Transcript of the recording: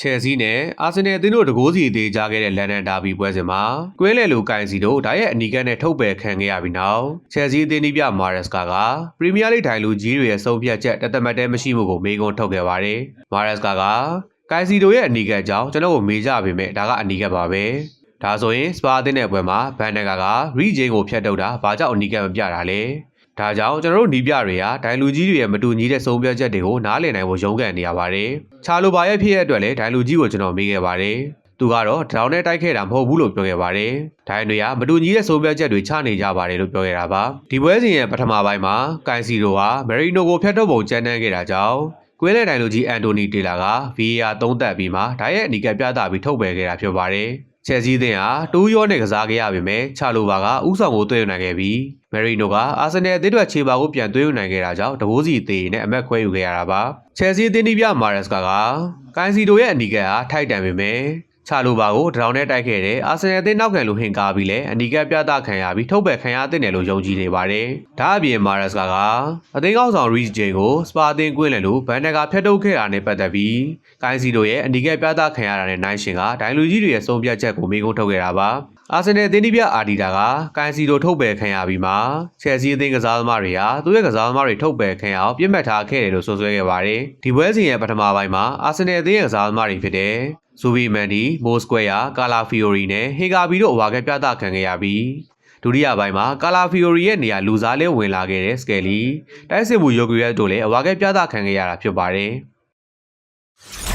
ချယ်ဆီနဲ့အာဆင်နယ်အသင်းတို့တကိုးစီသေးကြခဲ့တဲ့လန်ဒန်ဒါဘီပွဲစဉ်မှာကွင်းလေလိုကန်စီတို့ဒါရဲ့အနီကနဲ့ထုတ်ပယ်ခံခဲ့ရပြီးနောက်ချယ်ဆီအသင်းဒီပြမာရက်စကာကပရီးမီးယားလိထိုင်လူကြီးတွေရဲ့ဆုံးဖြတ်ချက်တသက်မတဲမရှိမှုကိုမေးခွန်းထုတ်ခဲ့ပါတယ်။မာရက်စကာကကန်စီတို့ရဲ့အနီကအကြောင်းကျွန်တော်ကိုမေးကြပေမဲ့ဒါကအနီကပါပဲ။ဒါဆိုရင်စပါအသင်းရဲ့ပွဲမှာဘန်နဂါကရီဂျင်းကိုဖျက်ထုတ်တာဘာကြောင့်အနီကမပြတာလဲ။ ဒါကြောင့်ကျွန်တော်တို့နီးပြတွေကဒိုင်လူကြီးတွေရဲ့မတူညီတဲ့ဆုံးဖြတ်ချက်တွေကိုနားလည်နိုင်ဖို့ရုန်းကန်နေရပါတယ်။ချာလိုပါရဲ့ဖြစ်ရဲ့အတွက်လည်းဒိုင်လူကြီးကိုကျွန်တော်မေးခဲ့ပါတယ်။သူကတော့ဒေါင်းနဲ့တိုက်ခဲ့တာမဟုတ်ဘူးလို့ပြောခဲ့ပါတယ်။ဒိုင်တွေကမတူညီတဲ့ဆုံးဖြတ်ချက်တွေချနေကြပါတယ်လို့ပြောခဲ့တာပါ။ဒီပွဲစဉ်ရဲ့ပထမပိုင်းမှာကန်စီရိုဟာမယ်ရီနိုကိုဖျက်ထုတ်ပုံကြမ်းတမ်းခဲ့တာကြောင့်ကွင်းလေတိုင်လူကြီးအန်တိုနီတေလာက VAR သုံးသက်ပြီးမှဒါရဲ့အနီကပြသပြီးထုတ်ပယ်ခဲ့တာဖြစ်ပါတယ်။ ချယ်ဆီအသင်းဟာတူးရောနဲ့ကစားခဲ့ရပေမဲ့ချာလိုပါကဥဆောင်ကိုသွင်းယူနိုင်ခဲ့ပြီးမယ်ရီနိုကအာဆင်နယ်အသင်းအတွက်ခြေပါကိုပြန်သွင်းယူနိုင်ခဲ့တာကြောင့်တကိုးစီသေးနဲ့အမက်ခွဲယူခဲ့ရတာပါချယ်ဆီအသင်းဒီပြမာရက်စကာကကိုင်စီတိုရဲ့အနီကဟာထိုက်တန်ပေမဲ့ ချာလိုပါကိုတရောင်နဲ့တိုက်ခဲ့တဲ့အာဆင်နယ်အသင်းနောက်ခံလိုဟင်ကားပြီးလဲအနီကပြသခံရပြီးထုတ်ပယ်ခံရတဲ့နယ်လို့ယုံကြည်နေပါတယ်ဒါအပြင်မာရက်စကာကအသင်းကောင်းဆောင်ရီဂျင်ကိုစပါအသင်းကွင်းလည်လို့ဘန်နဂါဖျက်ထုတ်ခဲ့တာနဲ့ပတ်သက်ပြီးကိုင်စီတိုရဲ့အနီကပြသခံရတာနဲ့နိုင်ရှင်ကဒိုင်လူကြီးတွေရဲ့ဆုံးဖြတ်ချက်ကိုမေးခွန်းထုတ်ခဲ့တာပါအာဆင်နယ်အသင်းဒီပြအာဒီတာကကန်စီတို့ထုတ်ပယ်ခံရပြီးမှချယ်ဆီအသင်းကစားသမားတွေဟာသူ့ရဲ့ကစားသမားတွေထုတ်ပယ်ခံရအောင်ပြစ်မှတ်ထားခဲ့တယ်လို့ဆိုဆွဲခဲ့ပါတယ်။ဒီပွဲစဉ်ရဲ့ပထမပိုင်းမှာအာဆင်နယ်အသင်းရဲ့ကစားသမားတွေဖြစ်တဲ့ ဇူဘီမန်ဒီ၊မိုစကွဲယာ၊ကာလာဖီယိုရီနဲ့ဟေဂါဘီတို့အဝါကပြသခံခဲ့ရပြီးဒုတိယပိုင်းမှာကာလာဖီယိုရီရဲ့နေရာလူစားလဲဝင်လာခဲ့တဲ့စကယ်လီတိုက်စစ်မှုယိုဂရီယက်တို့လည်းအဝါကပြသခံခဲ့ရတာဖြစ်ပါတယ်။